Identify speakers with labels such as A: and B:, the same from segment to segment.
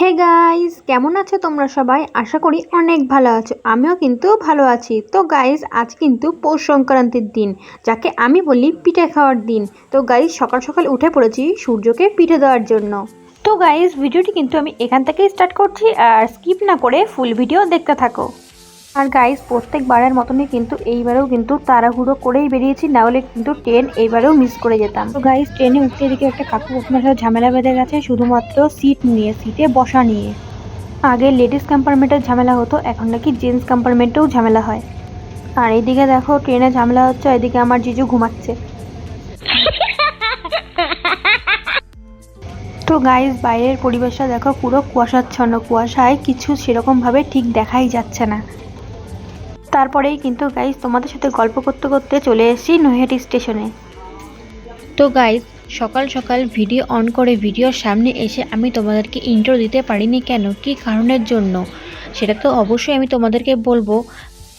A: Hey guys কেমন আছো তোমরা সবাই? আশা করি অনেক ভালো আছো। আমিও কিন্তু ভালো আছি। তো গাইস আজ কিন্তু পৌষ সংক্রান্তির দিন, যাকে আমি বলি পিঠে খাওয়ার দিন। তো গাইস সকাল সকাল উঠে পড়েছি সূর্যকে পিঠে দেওয়ার জন্য। তো গাইস ভিডিওটি কিন্তু আমি এখান থেকেই স্টার্ট করছি আর স্কিপ না করে ফুল ভিডিও দেখতে থাকো। আর গাইস প্রত্যেকবারের মতনই কিন্তু এইবারেও কিন্তু তাড়াহুড়ো করেই বেরিয়েছি, না হলে কিন্তু ট্রেন এইবারেও মিস করে যেতাম। তো গাইস ট্রেনে উঠতে দিকে একটা কাকু আপনার সাথে ঝামেলা বেঁধে গেছে, শুধুমাত্র সিট নিয়ে সিটে বসা নিয়ে। আগে লেডিস কম্পার্টমেন্টের ঝামেলা হতো, এখন নাকি জেন্টস কম্পার্টমেন্টেও ঝামেলা হয়। আর এইদিকে দেখো ট্রেনে ঝামেলা হচ্ছে, এদিকে আমার জিজু ঘুমাচ্ছে। তো গাইস বাইরের পরিবেশটা দেখো পুরো কুয়াশাচ্ছন্ন, কুয়াশায় কিছু সেরকমভাবে ঠিক দেখাই যাচ্ছে না। তারপরেই কিন্তু গাইজ তোমাদের সাথে গল্প করতে করতে চলে এসেছি নৈহাটি স্টেশনে। তো গাইজ সকাল সকাল ভিডিও অন করে ভিডিওর সামনে এসে আমি তোমাদেরকে ইন্ট্রো দিতে পারিনি কেন? কি কারণের জন্য? সেটা তো অবশ্যই আমি তোমাদেরকে বলব।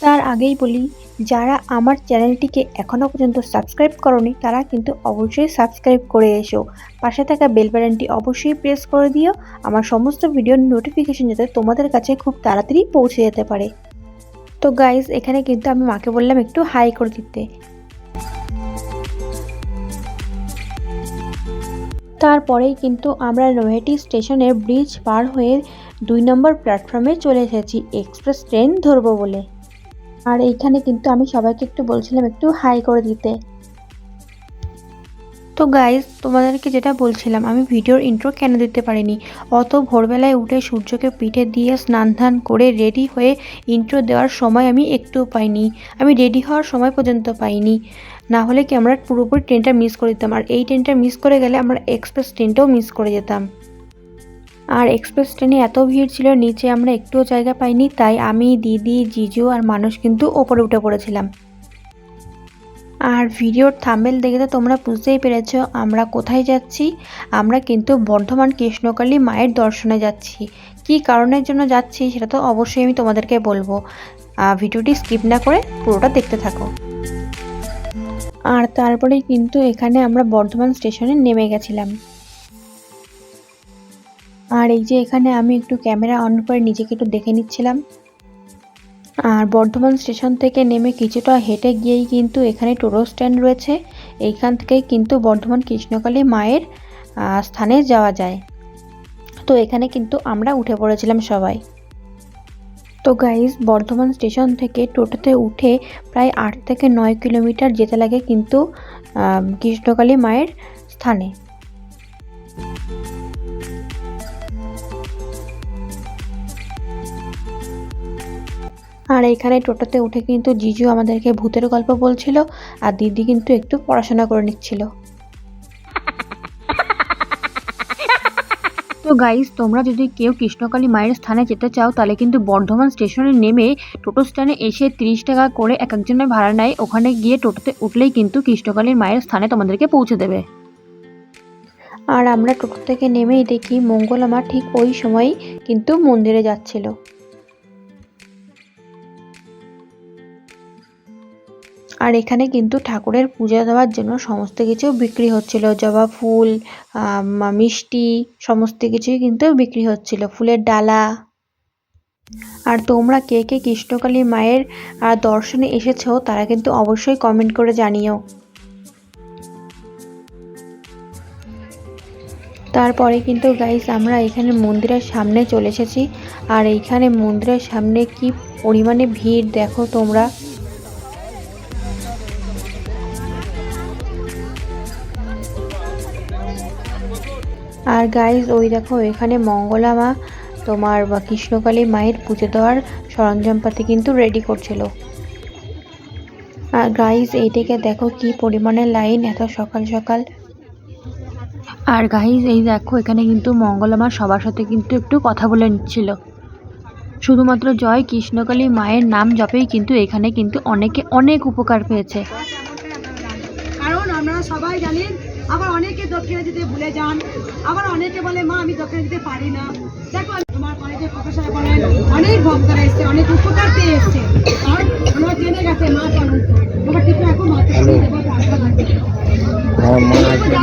A: তার আগেই বলি, যারা আমার চ্যানেলটিকে এখনও পর্যন্ত সাবস্ক্রাইব করনি, তারা কিন্তু অবশ্যই সাবস্ক্রাইব করে এসো। পাশে থাকা বেল বাটনটি অবশ্যই প্রেস করে দিও। আমার সমস্ত ভিডিওর নোটিফিকেশন যাতে তোমাদের কাছে খুব তাড়াতাড়ি পৌঁছে যেতে পারে। তো গাইজ এখানে কিন্তু আমি মাকে বললাম একটু হাই করে দিতে। তারপরেই কিন্তু আমরা নৈহাটি স্টেশনের ব্রিজ পার হয়ে দুই নম্বর প্ল্যাটফর্মে চলে এসেছি এক্সপ্রেস ট্রেন ধরবো বলে। আর এইখানে কিন্তু আমি সবাইকে একটু বলছিলাম একটু হাই করে দিতে। তো গাইজ তোমাদেরকে যেটা বলছিলাম, আমি ভিডিওর ইন্ট্রো কেন দিতে পারিনি? অত ভোরবেলায় উঠে সূর্যকে পিঠে দিয়ে স্নান ধান করে রেডি হয়ে ইন্ট্রো দেওয়ার সময় আমি একটুও পাইনি। আমি রেডি হওয়ার সময় পর্যন্ত পাইনি। না হলে কি আমরা পুরোপুরি ট্রেনটা মিস করে দিতাম? আর এই ট্রেনটা মিস করে গেলে আমরা এক্সপ্রেস ট্রেনটাও মিস করে যেতাম। আর এক্সপ্রেস ট্রেনে এত ভিড় ছিল, নিচে আমরা একটুও জায়গা পাইনি, তাই আমি, দিদি, জিজু আর মানুষ কিন্তু ওপরে উঠে পড়েছিলাম। আর ভিডিওর থাম্বেল দেখে তো তোমরা বুঝতেই পেরেছ আমরা কোথায় যাচ্ছি। আমরা কিন্তু বর্ধমান কৃষ্ণকালী মায়ের দর্শনে যাচ্ছি। কি কারণের জন্য যাচ্ছি সেটা তো অবশ্যই আমি তোমাদেরকে বলব। ভিডিওটি স্কিপ না করে পুরোটা দেখতে থাকো। আর তারপরে কিন্তু এখানে আমরা বর্ধমান স্টেশনে নেমে গেছিলাম। আর এই যে এখানে আমি একটু ক্যামেরা অন করে নিজেকে একটু দেখে নিচ্ছিলাম। আর বর্ধমান স্টেশন থেকে নেমে কিছুটা হেঁটে গিয়েই কিন্তু এখানে টোটো স্ট্যান্ড রয়েছে। এইখান থেকে কিন্তু বর্ধমান কৃষ্ণকালী মায়ের স্থানে যাওয়া যায়। তো এখানে কিন্তু আমরা উঠে পড়েছিলাম সবাই। তো গাইজ বর্ধমান স্টেশন থেকে টোটোতে উঠে প্রায় আট থেকে নয় কিলোমিটার যেতে লাগে কিন্তু কৃষ্ণকালী মায়ের স্থানে। আর এখানে টোটোতে উঠে কিন্তু জিজু আমাদেরকে ভূতের গল্প বলছিল আর দিদি কিন্তু একটু পড়াশোনা করে নিচ্ছিল। তো গাইস তোমরা যদি কেউ কৃষ্ণকালী মায়ের স্থানে যেতে চাও তাহলে কিন্তু বর্ধমান স্টেশনে নেমে টোটো স্ট্যান্ডে এসে তিরিশ টাকা করে এক একজনের ভাড়া নেয়। ওখানে গিয়ে টোটোতে উঠলেই কিন্তু কৃষ্ণকালীর মায়ের স্থানে তোমাদেরকে পৌঁছে দেবে। আর আমরা টোটো থেকে নেমেই দেখি মঙ্গলামা ঠিক ওই সময়ই কিন্তু মন্দিরে যাচ্ছিল। আর এখানে কিন্তু ঠাকুরের পূজা দেওয়ার জন্য সমস্ত কিছু বিক্রি হচ্ছিল। জবা ফুল মিষ্টি সমস্ত কিছুই কিন্তু বিক্রি হচ্ছিল, ফুলের ডালা। আর তোমরা কে কে কৃষ্ণকালী মায়ের দর্শনে এসেছ তারা কিন্তু অবশ্যই কমেন্ট করে জানিও। তারপরে কিন্তু গাইস আমরা এখানে মন্দিরের সামনে চলে এসেছি। আর এইখানে মন্দিরের সামনে কি পরিমাণে ভিড় দেখো তোমরা। আর গাইজ ওই দেখো এখানে মঙ্গলা মা তোমার বা কৃষ্ণকালী মায়ের পুজো দেওয়ার সরঞ্জামপাতি কিন্তু রেডি করছিল। আর গাইজ এইদিকে দেখো কি পরিমাণে লাইন এত সকাল সকাল। আর গাইজ এই দেখো এখানে কিন্তু মঙ্গলামা সবার সাথে কিন্তু একটু কথা বলে নিচ্ছিল। শুধুমাত্র জয় কৃষ্ণকালী মায়ের নাম জপেই কিন্তু এখানে কিন্তু অনেকে অনেক উপকার পেয়েছে।
B: কারণ আপনারা সবাই জানেন আবার অনেকে দক্ষিণে যেতে ভুলে যান। আবার অনেকে বলে মা আমি দক্ষিণে যেতে পারি না। দেখো তোমার কলেজের প্রফেসর বলেন অনেক ভক্তরা এসছে অনেক উপকার পেয়ে এসছে। আর আমার জেনে গেছে মা কেমন? তোমার ঠিক এখন মাকে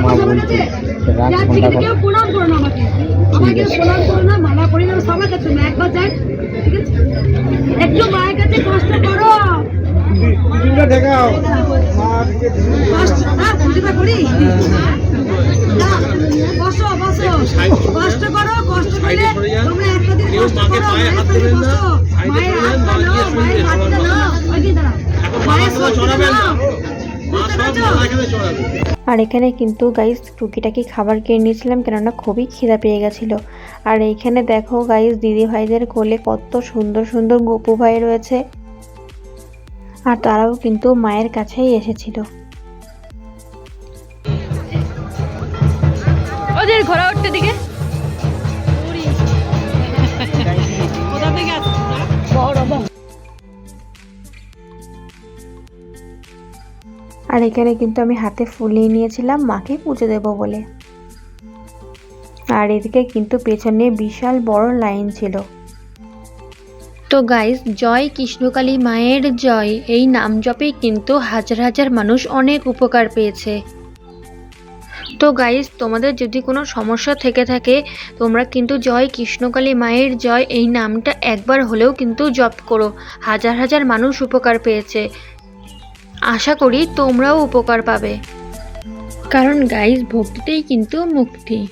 C: মা বলছে।
B: কেউ প্রণাম করো না আমাকে। আমাকে। প্রণাম করো না মালা পরি না সবার কাছে একবার যাই। ঠিক আছে? একটু মায়ের কাছে কষ্ট করো। কষ্ট করি? না, বসো বসো। কষ্ট করো তোমরা একটা দিন কষ্ট করো মায়ের হাতটা নাও মায়ের হাতটা নাও। ওই দিন দাঁড়াও। মায়ের শক্তিটা নাও?
A: আর এখানে কিন্তু গাইস টুকিটাকি খাবার কিনে নিয়েছিলাম, কেননা খুবই খিদা পেয়ে গেছিল। আর এইখানে দেখো গাইস দিদি ভাইদের কোলে কত সুন্দর সুন্দর গপু ভাই রয়েছে। আর তারাও কিন্তু মায়ের কাছেই এসেছিল।
B: ওদের ঘোরা উঠতে দিকে।
A: আর এখানে কিন্তু আমি হাতে ফুলিয়ে নিয়েছিলাম, মাকে পুজো দেবো বলে। আর এদিকে কিন্তু পেছনে বিশাল বড় লাইন ছিল। তো গাইস জয় কৃষ্ণকালী মায়ের জয়, এই নাম জপেই কিন্তু হাজার হাজার মানুষ অনেক উপকার পেয়েছে। তো গাইস তোমাদের যদি কোনো সমস্যা থেকে থাকে, তোমরা কিন্তু জয় কৃষ্ণকালী মায়ের জয় এই নামটা একবার হলেও কিন্তু জপ করো। হাজার হাজার মানুষ উপকার পেয়েছে। আশা করি তোমরাও উপকার পাবে। কারণ গাইস ভক্তিতেই কিন্তু মুক্তি।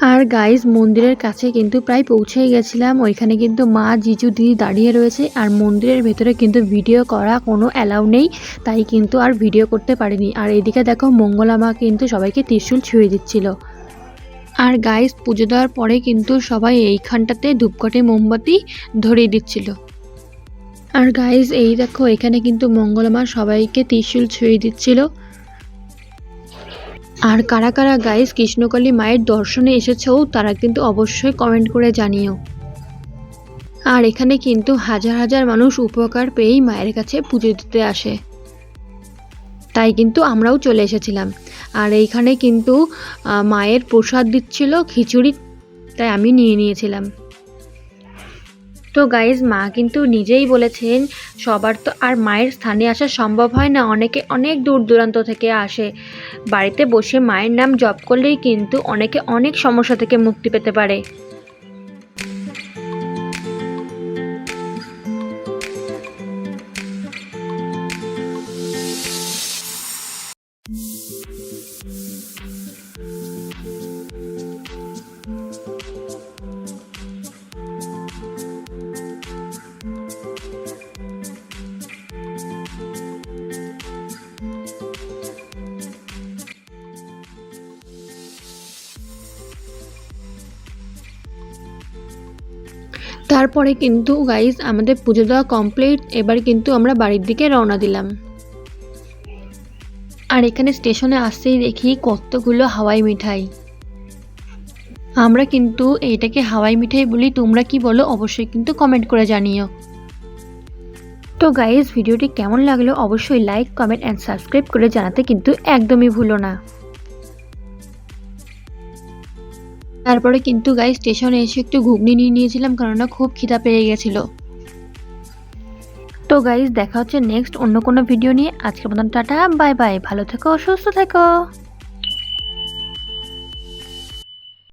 A: আর গাইস মন্দিরের কাছে কিন্তু প্রায় পৌঁছেই গেছিলাম। ওইখানে কিন্তু মা জিজু দিদি দাঁড়িয়ে রয়েছে। আর মন্দিরের ভেতরে কিন্তু ভিডিও করা কোনো অ্যালাউ নেই। তাই কিন্তু আর ভিডিও করতে পারিনি। আর এদিকে দেখো মঙ্গলা মা কিন্তু সবাইকে ত্রিশূল ছুঁয়ে দিচ্ছিল। আর গাইস পুজো দেওয়ার পরে কিন্তু সবাই এইখানটাতে ধূপকাঠি, মোমবাতি ধরিয়ে দিচ্ছিল। আর গাইস এই দেখো, এখানে কিন্তু মঙ্গলমা সবাইকে ত্রিশূল ছুঁয়ে দিচ্ছিল। আর কারা কারা গাইস কৃষ্ণকালী মায়ের দর্শনে এসেছেও তারা কিন্তু অবশ্যই কমেন্ট করে জানিও। আর এখানে কিন্তু হাজার হাজার মানুষ উপকার পেয়েই মায়ের কাছে পুজো দিতে আসে। তাই কিন্তু আমরাও চলে এসেছিলাম। আর এইখানে কিন্তু মায়ের প্রসাদ দিচ্ছিল খিচুড়ি, তাই আমি নিয়ে নিয়েছিলাম। তো গাইজ মা কিন্তু নিজেই বলেছেন, সবার তো আর মায়ের স্থানে আসা সম্ভব হয় না, অনেকে অনেক দূর দূরান্ত থেকে আসে। বাড়িতে বসে মায়ের নাম জপ করলেই কিন্তু অনেকে অনেক সমস্যা থেকে মুক্তি পেতে পারে। তারপরে কিন্তু গাইজ আমাদের পুজো দেওয়া কমপ্লিট এবার কিন্তু আমরা বাড়ির দিকে রওনা দিলাম। আর এখানে স্টেশনে আসতেই দেখি কতগুলো হাওয়াই মিঠাই। আমরা কিন্তু এটাকে হাওয়াই মিঠাই বলি, তোমরা কি বলো অবশ্যই কিন্তু কমেন্ট করে জানিও। তো গাইজ ভিডিওটি কেমন লাগল অবশ্যই লাইক কমেন্ট অ্যান্ড সাবস্ক্রাইব করে জানাতে কিন্তু একদমই ভুলো না। তারপরে কিন্তু গাই স্টেশনে এসে একটু ঘুগনি নিয়ে নিয়েছিলাম, কেননা খুব খিদা পেয়ে গেছিল। তো গাইজ দেখা হচ্ছে নেক্সট অন্য কোনো ভিডিও নিয়ে। আজকের মতন টাটা বাই বাই ভালো থেকো, সুস্থ থেকো।